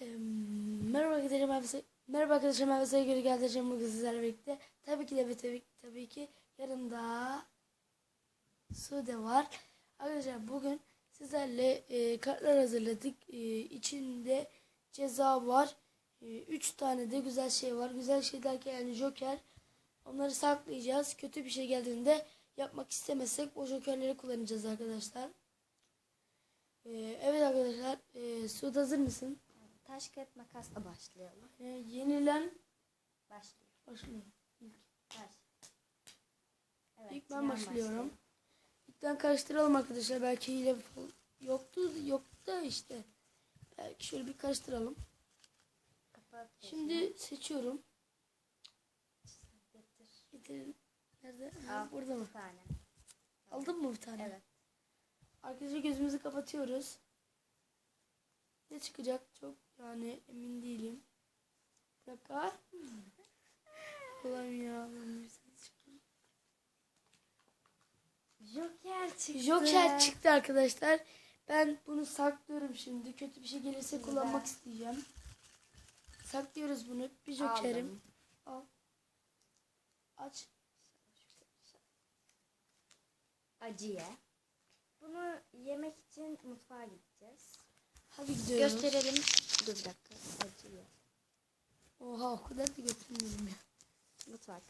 Merhaba arkadaşlar ben Merhaba arkadaşlar ben Geri geldim bugün sizlerle birlikte. Tabii ki de ve tabii, tabii ki yanımda Sude var. Arkadaşlar bugün sizlerle eee, kartlar hazırladık. Eee, içinde ceza var. 3 tane de güzel şey var. Güzel şey derken yani joker. Onları saklayacağız. Kötü bir şey geldiğinde yapmak istemezsek o jokerleri kullanacağız arkadaşlar. Eee, evet arkadaşlar. Eee Sude hazır mısın? Taş kağıt makasla başlayalım. Ee, yenilen Başlıyor. başlıyor. Taş. Evet, İlk ben başlıyorum. başlıyor. İlkten karıştıralım arkadaşlar. Belki hile yoktu. Yoktu da işte. Belki şöyle bir karıştıralım. Kapat. Şimdi seçiyorum. Getir. Getirin. Nerede? Ha, Al. burada mı? Bir tane. Aldın mı bir tane? Evet. Arkadaşlar gözümüzü kapatıyoruz. Ne çıkacak çok yani emin değilim. Bir dakika. Ulan ya. Joker çıktı. Joker çıktı arkadaşlar. Ben bunu saklıyorum şimdi. Kötü bir şey gelirse Güzel. kullanmak isteyeceğim. Saklıyoruz bunu. Bir jokerim. Aldım. Al. Aç. Acıya. Bunu yemek için mutfağa gideceğiz. Hadi gidiyoruz. Gösterelim. Dur bir dakika. Acıya. Oha o kadar da götürmedim ya. Mutfak.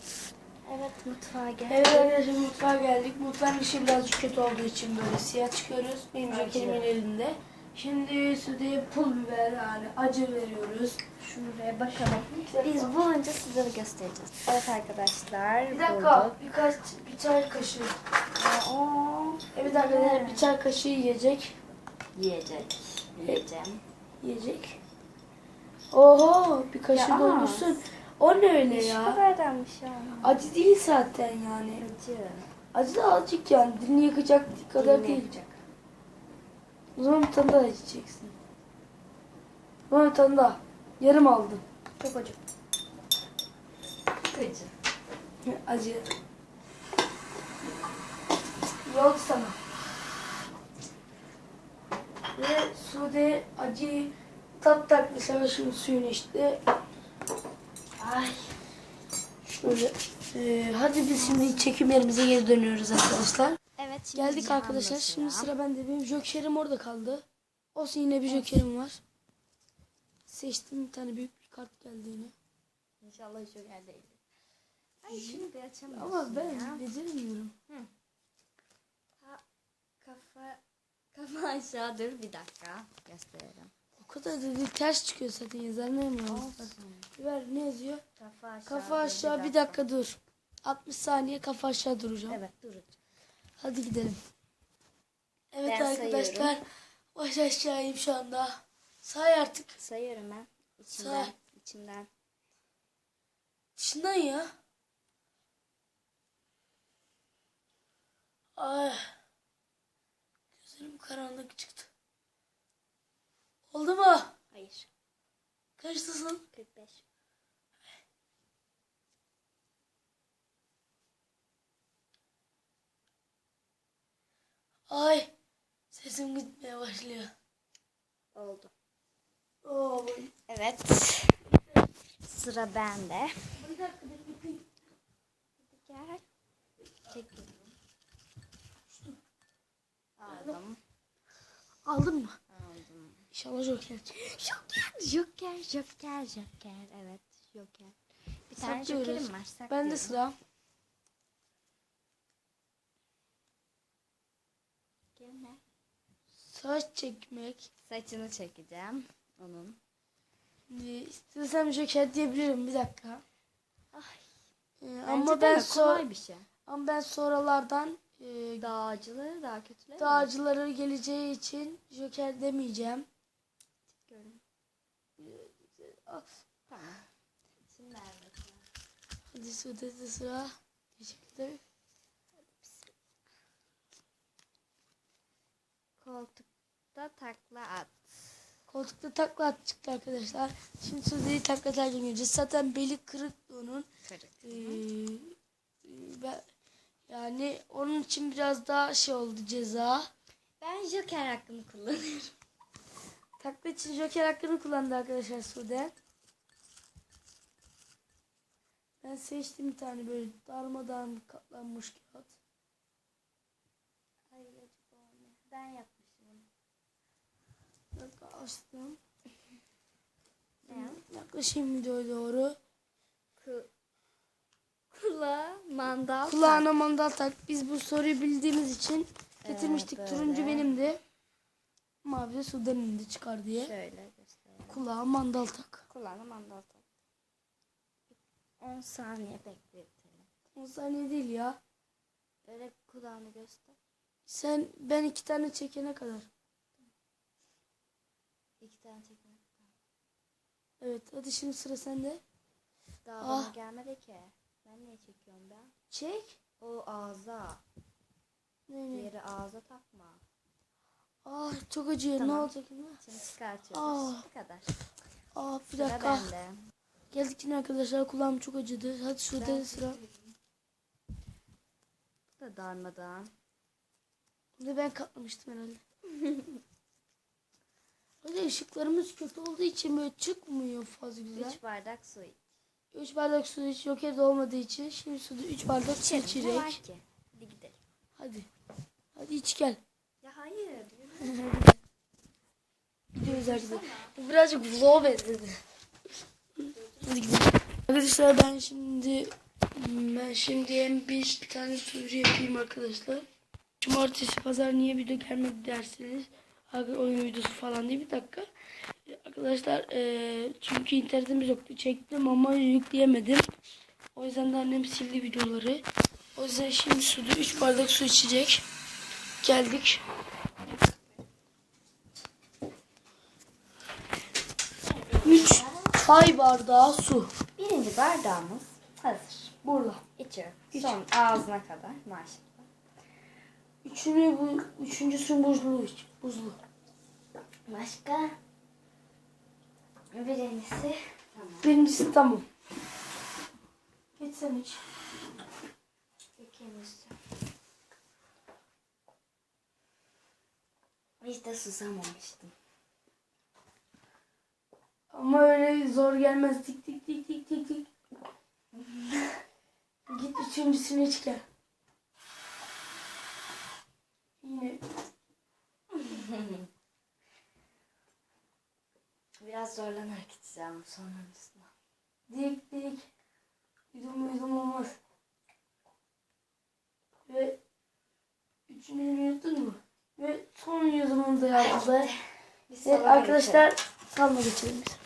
Evet mutfağa gel. Evet arkadaşlar mutfağa geldik. Mutfağın dışı birazcık kötü olduğu için böyle siyah çıkıyoruz. Benim Acı. jokerimin elinde. Şimdi Sude'ye pul biber yani acı veriyoruz. Şuraya bakalım. Biz bulunca size de göstereceğiz. Evet arkadaşlar. Bir dakika bulduk. birkaç bir çay kaşığı. Aa, Evet arkadaşlar bir çay kaşığı yiyecek. Yiyecek. Yiyeceğim. Yiyecek. Oho bir kaşık Ya, doldursun. O ne öyle Şu ya? kadardanmış ya. Acı değil zaten yani. Acı. Acı da azıcık yani. Dilini yakacak kadar Dilini değil. yakacak. O zaman bir tane daha içeceksin. O zaman bir tane daha. Yarım aldım. Çok acı. Acı. Acı. Oldu sana. Ve Sude acı tat tatlı savaşın suyunu içti. Ay. Şöyle. Ee, hadi biz şimdi çekimlerimize geri dönüyoruz arkadaşlar. Evet şimdi Geldik arkadaşlar. Şimdi sıra. sıra bende. Benim jokerim orada kaldı. Olsun yine bir jokerim var. Seçtim bir tane büyük bir kart geldi yine. İnşallah Joker değil. Ay şunu bir açamıyorsun Ama ben ya. beceremiyorum. Ha, kafa kafa aşağı dur bir dakika gösterelim. O kadar da değil, ters çıkıyor zaten yazarlarım ya. Ver ne yazıyor? Kafa aşağı. Kafa aşağı bir dakika dur. 60 saniye kafa aşağı duracağım. Evet dur. Hadi gidelim. Evet Ben arkadaşlar. sayıyorum. Baş aşağıyım şu anda. Say artık. Sayıyorum ben. İçimden. Say. içimden. Dışından ya. Ay. Gözlerim karanlık çıktı. Oldu mu? Hayır. Kaçtasın? 45. Ay. Sesim gitmeye başlıyor. Oldu. Oo. Evet. Sıra bende. Gel. Çekiyorum. Aldım. Aldın mı? Aldım. İnşallah joker. Joker, Joker, Joker, Joker. Evet, Joker. Bir tane. Joker'im var. Ben saklıyorum. de sıra. Gelme. Saç çekmek. Saçını çekeceğim. Onun. Şimdi istiyorsam joker diyebilirim bir dakika. Ay. Ee, ama ben mi? so kolay bir şey. ama ben sonralardan e, Daha acıları, daha kötüleri. dağcıları geleceği için joker demeyeceğim. Görün. Tamam. Şimdi nerede? Hadi Sude'de sıra. Teşekkürler. Koltukta takla at. Koltukta takla at çıktı arkadaşlar. Şimdi Sude'yi takla atarken göreceğiz. Zaten beli kırıktı onun. Kırık. Ee, e, ben, yani onun için biraz daha şey oldu ceza. Ben Joker hakkını kullanıyorum. Takla için Joker hakkını kullandı arkadaşlar Sude. Ben seçtim bir tane böyle darmadağın katlanmış kağıt. Ne? Ben yapmışım. Dakika açtım. Yaklaşayım videoya doğru. Ku Kulağa mandal. Kulağına mandal tak. Biz bu soruyu bildiğimiz için getirmiştik. böyle. Turuncu benimdi. Mavi de Sude'nin de çıkar diye. Şöyle göstereyim. Kulağa mandal tak. Kulağına mandal tak. 10 saniye bekletelim. 10 saniye değil ya. Böyle kulağını göster. Sen ben iki tane çekene kadar. İki tane çekin. Evet hadi şimdi sıra sende. Daha Ah. bana gelmedi ki. Ben niye çekiyorum ben? Çek. O ağza. Ne ne? Diğeri ağza takma. Ah çok acıyor. Tamam. Ne olacak şimdi? Şimdi çıkartıyoruz. Ah. Bu kadar. Ah bir Sıra dakika. bende. Geldik yine arkadaşlar. Kulağım çok acıdı. Hadi Sude sıra. Bu da darmadan. Bunu ben katlamıştım herhalde. Hadi ışıklarımız kötü olduğu için böyle çıkmıyor fazla güzel. 3 bardak su iç. 3 bardak su iç. Joker de olmadığı için şimdi suda 3 bardak su ki? Hadi gidelim. Hadi. Hadi iç gel. Ya hayır. Gidiyoruz arkadaşlar. Bu birazcık vlog benzedi. Hadi gidelim. Arkadaşlar ben şimdi ben şimdi hem bir, bir tane soru yapayım arkadaşlar. Cumartesi pazar niye video gelmedi derseniz oyun videosu falan diye bir dakika. Arkadaşlar eee, çünkü internetimiz yoktu. Çektim ama yükleyemedim. O yüzden de annem sildi videoları. O yüzden şimdi suda 3 bardak su içecek. Geldik. Üç çay bardağı su. Birinci bardağımız hazır. Burada. İçiyorum. Son ağzına kadar maşallah. Üçüncü bu üçüncüsü buzlu iç. Buzlu. Başka? Birincisi. Tamam. Birincisi tamam. Geç sen iç. İkincisi. Hiç de susamamıştım. Ama öyle zor gelmez. Tik tik tik tik tik tik. Git üçüncüsünü iç gel. Yine Biraz zorlanarak içeceğim sonrasında. dik dik. Yudum yudum olmaz. Ve üçüncü yudun mu? Ve son yudumunu da yaptı. Ve arkadaşlar salma geçelim biz.